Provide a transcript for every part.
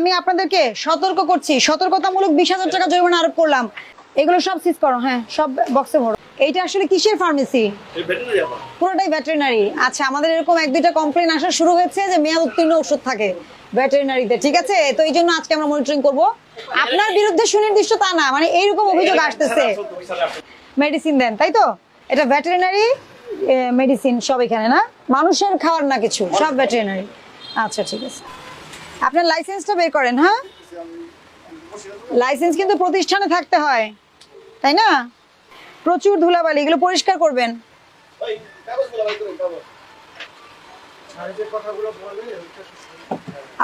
আমি আপনাদেরকে সতর্ক করছি। সতর্কতামূলক বিশ হাজার টাকা জরিমানা আরোপ করলাম। এগুলো সব সিজ করো হ্যাঁ সব বক্সে ভরো। এইটা আসলে কিসের ফার্মেসি পুরোটাই ভেটেরিনারি আচ্ছা আমাদের এরকম এক দুইটা কমপ্লেন আসা শুরু হয়েছে যে মেয়াদ উত্তীর্ণ ওষুধ থাকে ভেটেরিনারিতে ঠিক আছে? তো এই জন্য আজকে আমরা মনিটরিং করব। আপনার বিরুদ্ধে সুনির্দিষ্ট তা না মানে এইরকম অভিযোগ আসতেছে। মেডিসিন দেন তাই তো? এটা ভেটেরিনারি মেডিসিন সব এখানে না? মানুষের খাওয়ার না কিছু সব ভেটেরিনারি আচ্ছা ঠিক আছে। আপনার লাইসেন্সটা বের করেন হ্যাঁ? লাইসেন্স কিন্তু প্রতিষ্ঠানে থাকতে হয় তাই না? প্রচুর ধুলাবালি এগুলো পরিষ্কার করবেন।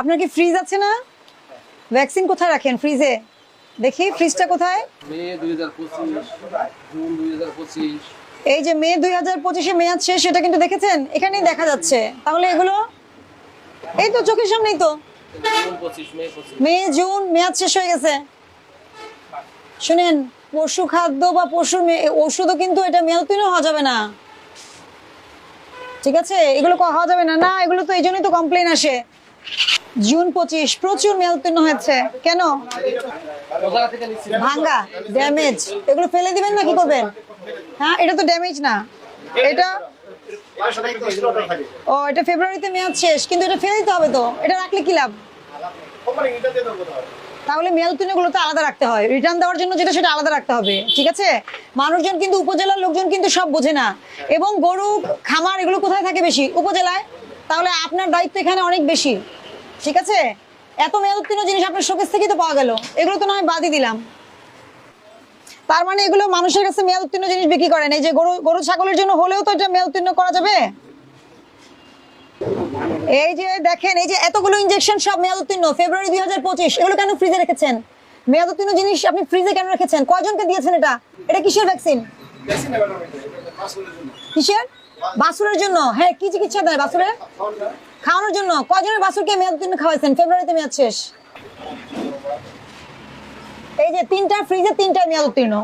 আপনার কি ফ্রিজ আছে না? ভ্যাকসিন কোথায় রাখেন ফ্রিজে দেখি ফ্রিজটা কোথায়? এই যে মে দুই হাজার পঁচিশে মেয়াদ শেষ সেটা কিন্তু দেখেছেন? এখানেই দেখা যাচ্ছে। তাহলে এগুলো? এই তো চোখের সামনেই তো। মে জুন, মেয়াদ শেষ হয়ে গেছে। শুনেন, পশু খাদ্য বা ওষুধও কিন্তু এটা হওয়া যাবে না। ঠিক আছে? এগুলো যাবে না। না, এগুলো তো এই জন্যই তো কমপ্লেন আসে। জুন পঁচিশ, প্রচুর মেয়াদ হয়েছে। কেন? ভাঙ্গা ড্যামেজ এগুলো ফেলে দিবেন না কি করবেন? হ্যাঁ এটা তো ড্যামেজ না। এটা ও, এটা ফেব্রুয়ারিতে মেয়াদ শেষ, কিন্তু এটা ফেলে দিতে হবে তো। এটা রাখলে কি লাভ কোম্পানি এটা দিয়ে দেবো তাহলে। মেয়াদ তো আলাদা রাখতে হয়। রিটার্ন দেওয়ার জন্য যেটা, সেটা আলাদা রাখতে হবে। ঠিক আছে? মানুষজন কিন্তু, উপজেলার লোকজন কিন্তু সব বোঝে না। এবং গরু, খামার, এগুলো কোথায় থাকে বেশি? উপজেলায়। তাহলে আপনার দায়িত্ব এখানে অনেক বেশি। ঠিক আছে? এত মেয়াদ জিনিস আপনার শোকেস থেকেই তো পাওয়া গেল। এগুলো তো নয় বাদই দিলাম। তার মানে এগুলো মানুষের কাছে মেয়াদ জিনিস বিক্রি করেন এই যে গরু গরু, ছাগলের জন্য হলেও তো এটা করা যাবে? এই যে দেখেন এই যে এতগুলো ইনজেকশন সব মেয়াদ উত্তীর্ণ ফেব্রুয়ারি দুই হাজার পঁচিশ এগুলো কেন ফ্রিজে রেখেছেন? মেয়াদ উত্তীর্ণ জিনিস আপনি ফ্রিজে কেন রেখেছেন? কয়জনকে দিয়েছেন এটা? এটা কিসের ভ্যাকসিন কিসের? বাসুরের জন্য। হ্যাঁ কি চিকিৎসা দেয় বাসুরের খাওয়ানোর জন্য। কয়জনের বাসুরকে মেয়াদ উত্তীর্ণ খাওয়াইছেন? ফেব্রুয়ারিতে মেয়াদ শেষ। এই যে তিনটা ফ্রিজে তিনটা মেয়াদ উত্তীর্ণ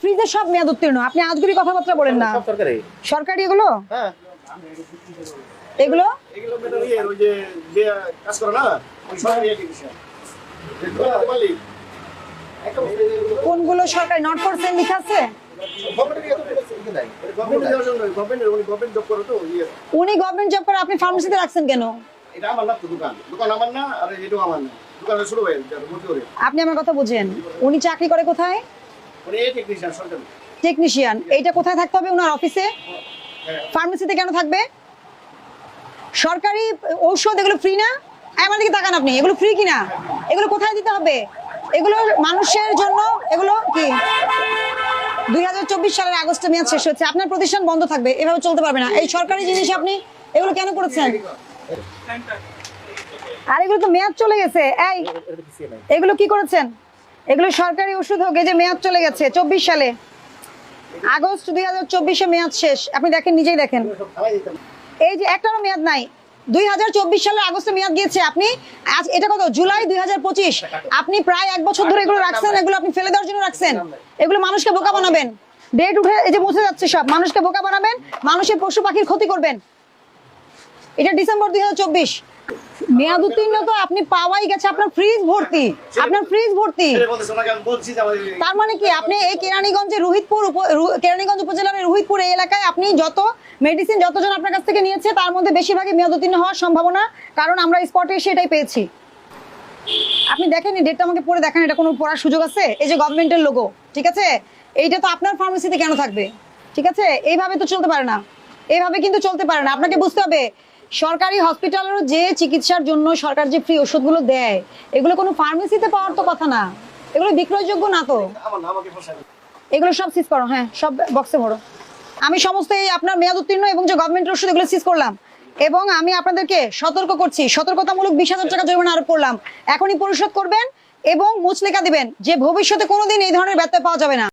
ফ্রিজে সব মেয়াদ উত্তীর্ণ আপনি আজগুরি কথাবার্তা বলেন না। সরকারি। সরকারি এগুলো? হ্যাঁ। এগুলো? এগুলো ইয়ে ওই যে যে কাজ করে না কোনগুলো সরকারি? নট ফর সেল লেখা আছে? গভর্নমেন্টের উনি গভর্নমেন্ট জব করে তো ইয়ে। জব করে আপনি ফার্মেসিতে রাখছেন কেন? এটা আমার না দোকান। দোকান আমার না আর এটাও আমার না। দোকানে শুরু হয়ে আপনি আমার কথা বুঝেন। উনি চাকরি করে কোথায়? উনি টেকনিশিয়ান টেকনিশিয়ান এইটা কোথায় থাকতে হবে ওনার অফিসে ফার্মেসিতে কেন থাকবে? সরকারি ঔষধ, এগুলো ফ্রি না? আমার দিকে তাকান আপনি। এগুলো ফ্রি কিনা? এগুলো কোথায় দিতে হবে? এগুলো মানুষের জন্য, এগুলো কি? দুই হাজার চব্বিশ সালের আগস্টে মেয়াদ শেষ হচ্ছে আপনার প্রতিষ্ঠান বন্ধ থাকবে। এভাবে চলতে পারবে না। এই সরকারি জিনিস আপনি এগুলো কেন করেছেন? আর এগুলো তো মেয়াদ চলে গেছে। এই, এগুলো কি করেছেন? এগুলো সরকারি ওষুধ হোক যে মেয়াদ চলে গেছে, চব্বিশ সালে। আগস্ট দুই হাজার চব্বিশে মেয়াদ শেষ। আপনি দেখেন, নিজেই দেখেন। এই যে একটারও মেয়াদ নাই। দুই হাজার চব্বিশ সালের আগস্টে মেয়াদ গিয়েছে। আপনি আজ এটা কত? জুলাই দুই হাজার পঁচিশ। আপনি প্রায় এক বছর ধরে এগুলো রাখছেন, এগুলো আপনি ফেলে দেওয়ার জন্য রাখছেন। এগুলো মানুষকে বোকা বানাবেন। ডেট উঠে এই যে মুছে যাচ্ছে সব। মানুষকে বোকা বানাবেন, মানুষের পশু পাখির ক্ষতি করবেন। এটা ডিসেম্বর দুই হাজার চব্বিশ। মেয়াদ উত্তীর্ণ তো আপনি পাওয়াই গেছে আপনার ফ্রিজ ভর্তি আপনার ফ্রিজ ভর্তি। তার মানে কি আপনি এই কেরানীগঞ্জে রোহিতপুর কেরানীগঞ্জ উপজেলার রোহিতপুর এই এলাকায় আপনি যত মেডিসিন যতজন আপনার কাছ থেকে নিয়েছে তার মধ্যে বেশিরভাগই মেয়াদ উত্তীর্ণ হওয়ার সম্ভাবনা কারণ আমরা স্পটে এসে এটাই পেয়েছি। আপনি দেখেন ডেটটা আমাকে পড়ে দেখেন এটা কোনো পড়ার সুযোগ আছে? এই যে গভর্নমেন্টের লোগো ঠিক আছে? এইটা তো আপনার ফার্মেসিতে কেন থাকবে? ঠিক আছে? এইভাবে তো চলতে পারে না। এইভাবে কিন্তু চলতে পারে না। আপনাকে বুঝতে হবে সরকারি হসপিটালেরও যে চিকিৎসার জন্য সরকার যে ফ্রি ওষুধগুলো দেয়, এগুলো কোনো ফার্মেসিতে পাওয়ার তো কথা না। এগুলো বিক্রয়যোগ্য না তো? এগুলো সব সিজ করো হ্যাঁ সব বক্সে ভরো। আমি সমস্ত এই আপনার মেয়াদ উত্তীর্ণ এবং যে গভর্নমেন্টের ওষুধ, এগুলো সিজ করলাম। এবং আমি আপনাদেরকে সতর্ক করছি, সতর্কতামূলক বিশ হাজার টাকা জরিমানা আরোপ করলাম। এখনই পরিশোধ করবেন এবং মুচলেখা দিবেন যে ভবিষ্যতে কোনোদিন এই ধরনের ব্যত্যয় পাওয়া যাবে না।